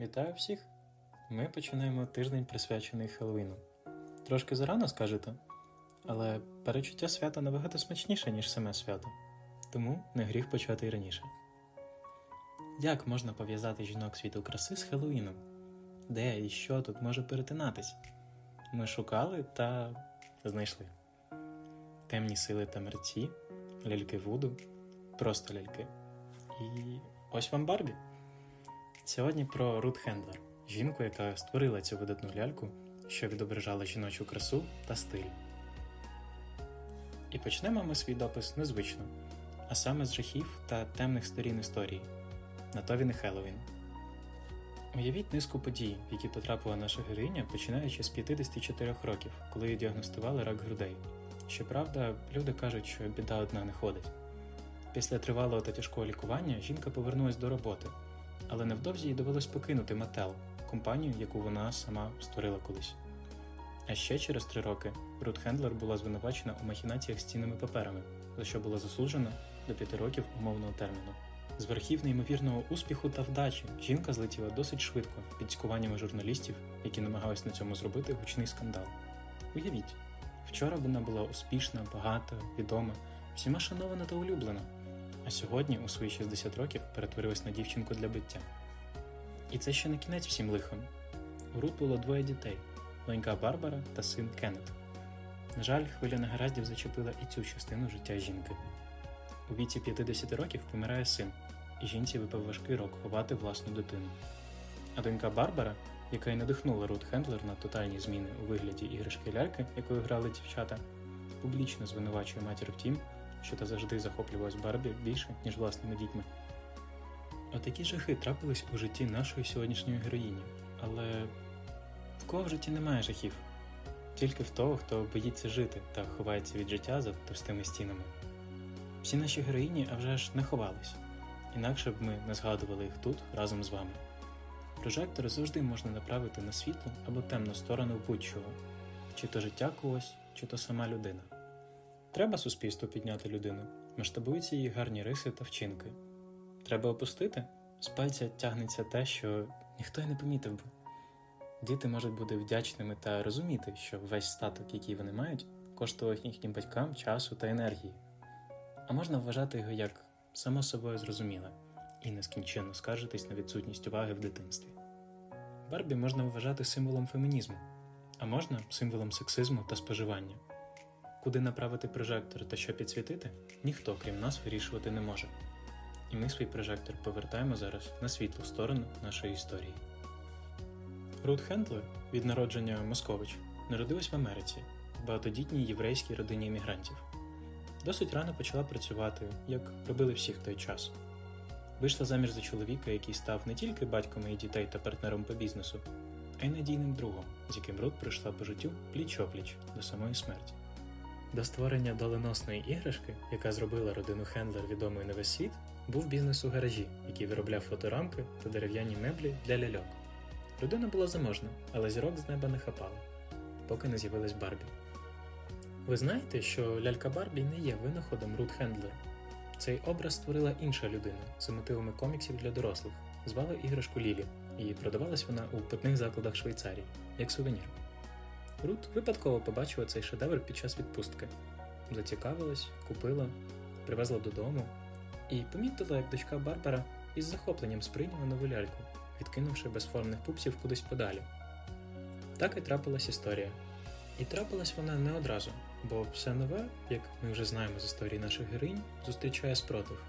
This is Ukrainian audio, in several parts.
Вітаю всіх! Ми починаємо тиждень присвячений Хеллоуіну. Трошки зарано скажете, але перечуття свята набагато смачніше, ніж саме свято, тому не гріх почати й раніше. Як можна пов'язати жінок світу краси з Хеллоуіном? Де і що тут може перетинатись? Ми шукали та знайшли. Темні сили та мерці, ляльки Вуду, просто ляльки. І ось вам Барбі. Сьогодні про Рут Хендлер, жінку, яка створила цю видатну ляльку, що відображала жіночу красу та стиль. І почнемо ми свій допис незвично, а саме з жахів та темних сторін історії. На то він Хеллоуін. Уявіть низку подій, в які потрапила наша героїня, починаючи з 54 років, коли їй діагностували рак грудей. Щоправда, люди кажуть, що біда одна не ходить. Після тривалого та тяжкого лікування жінка повернулась до роботи, але невдовзі їй довелось покинути Mattel, компанію, яку вона сама створила колись. А ще через три роки Рут Хендлер була звинувачена у махінаціях з цінними паперами, за що була засуджена до п'яти років умовного терміну. З верхів неймовірного успіху та вдачі жінка злетіла досить швидко під цькуваннями журналістів, які намагались на цьому зробити гучний скандал. Уявіть, вчора вона була успішна, багата, відома, всіма шанована та улюблена, а сьогодні, у свої 60 років, перетворилась на дівчинку для биття. І це ще не кінець всім лихом. У Рут було двоє дітей донька Барбара та син Кеннет. На жаль, хвиля негараздів зачепила і цю частину життя жінки. У віці 50 років помирає син, і жінці випав важкий рок ховати власну дитину. А донька Барбара, яка й надихнула Рут Хендлер на тотальні зміни у вигляді іграшки ляльки, якою грали дівчата, публічно звинувачує матір в тім, що та завжди захоплювалась Барбі більше, ніж власними дітьми. Отакі жахи трапились у житті нашої сьогоднішньої героїні, але в кого в житті немає жахів? Тільки в того, хто боїться жити та ховається від життя за товстими стінами. Всі наші героїні, а вже ж не ховались, інакше б ми не згадували їх тут разом з вами. Прожектор завжди можна направити на світлу або темну сторону будь-чого, чи то життя когось, чи то сама людина. Треба суспільству підняти людину, масштабуються її гарні риси та вчинки. Треба опустити, з пальця тягнеться те, що ніхто й не помітив би. Діти можуть бути вдячними та розуміти, що весь статок, який вони мають, коштував їхнім батькам часу та енергії. А можна вважати його як само собою зрозуміле і нескінченно скаржитись на відсутність уваги в дитинстві. Барбі можна вважати символом фемінізму, а можна символом сексизму та споживання. Куди направити прожектор та що підсвітити, ніхто, крім нас, вирішувати не може. І ми свій прожектор повертаємо зараз на світлу сторону нашої історії. Рут Хендлер від народження Москович народилась в Америці в багатодітній єврейській родині іммігрантів. Досить рано почала працювати, як робили всі в той час. Вийшла заміж за чоловіка, який став не тільки батьком її дітей та партнером по бізнесу, а й надійним другом, з яким Рут пройшла по життю пліч-опліч до самої смерті. До створення доленосної іграшки, яка зробила родину Хендлер відомою на весь світ, був бізнес у гаражі, який виробляв фоторамки та дерев'яні меблі для ляльок. Родина була заможна, але зірок з неба не хапало, поки не з'явилась Барбі. Ви знаєте, що лялька Барбі не є винаходом Рут Хендлер. Цей образ створила інша людина за мотивами коміксів для дорослих, звали іграшку Лілі, і продавалась вона у питних закладах Швейцарії, як сувенір. Рут випадково побачила цей шедевр під час відпустки, зацікавилась, купила, привезла додому і помітила, як дочка Барбара із захопленням сприйняла нову ляльку, відкинувши безформних пупсів кудись подалі. Так і трапилась історія. І трапилась вона не одразу, бо все нове, як ми вже знаємо з історії наших героїнь, зустрічає спротив.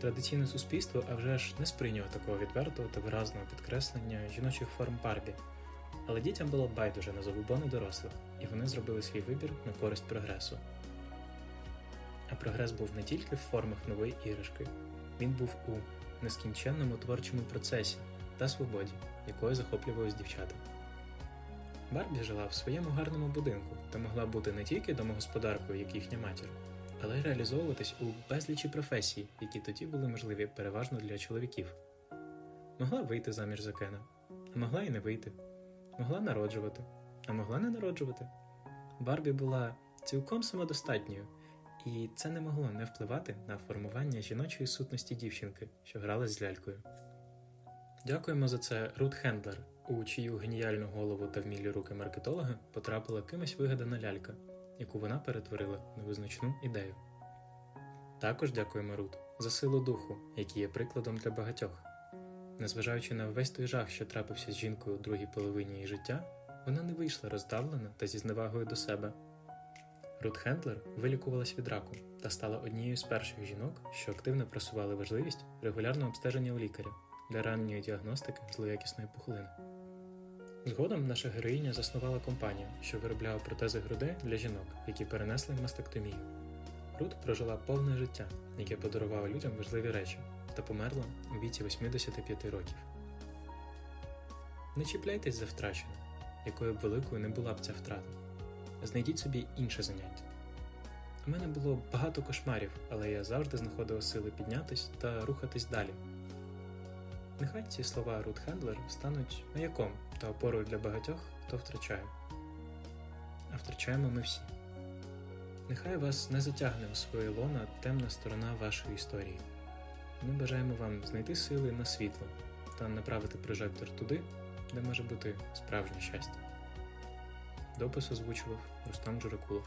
Традиційне суспільство а вже ж не сприйняло такого відвертого та виразного підкреслення жіночих форм Барбі, але дітям було байдуже на забобони дорослих, і вони зробили свій вибір на користь прогресу. А прогрес був не тільки в формах нової іграшки, він був у нескінченному творчому процесі та свободі, якою захоплювались дівчата. Барбі жила в своєму гарному будинку та могла бути не тільки домогосподаркою, як їхня матір, але й реалізовуватись у безлічі професій, які тоді були можливі переважно для чоловіків. Могла вийти заміж за Кена, а могла і не вийти, могла народжувати, а могла не народжувати. Барбі була цілком самодостатньою, і це не могло не впливати на формування жіночої сутності дівчинки, що грала з лялькою. Дякуємо за це Рут Хендлер, у чию геніальну голову та вмілі руки маркетолога потрапила кимось вигадана лялька, яку вона перетворила на визначну ідею. Також дякуємо Рут за силу духу, який є прикладом для багатьох. Незважаючи на весь той жах, що трапився з жінкою у другій половині її життя, вона не вийшла роздавлена та зі зневагою до себе. Рут Хендлер вилікувалась від раку та стала однією з перших жінок, що активно просували важливість регулярного обстеження у лікаря для ранньої діагностики злоякісної пухлини. Згодом наша героїня заснувала компанію, що виробляла протези грудей для жінок, які перенесли мастектомію. Рут прожила повне життя, яке подарувало людям важливі речі, та померла у віці 85 років. Не чіпляйтесь за втрачене, якою б великою не була б ця втрата. Знайдіть собі інше заняття. У мене було багато кошмарів, але я завжди знаходила сили піднятись та рухатись далі. Нехай ці слова Рут Хендлер стануть маяком та опорою для багатьох, хто втрачає. А втрачаємо ми всі. Нехай вас не затягне у своє лона темна сторона вашої історії. Ми бажаємо вам знайти сили на світло та направити прожектор туди, де може бути справжнє щастя. Допис озвучував Рустам Журакулов.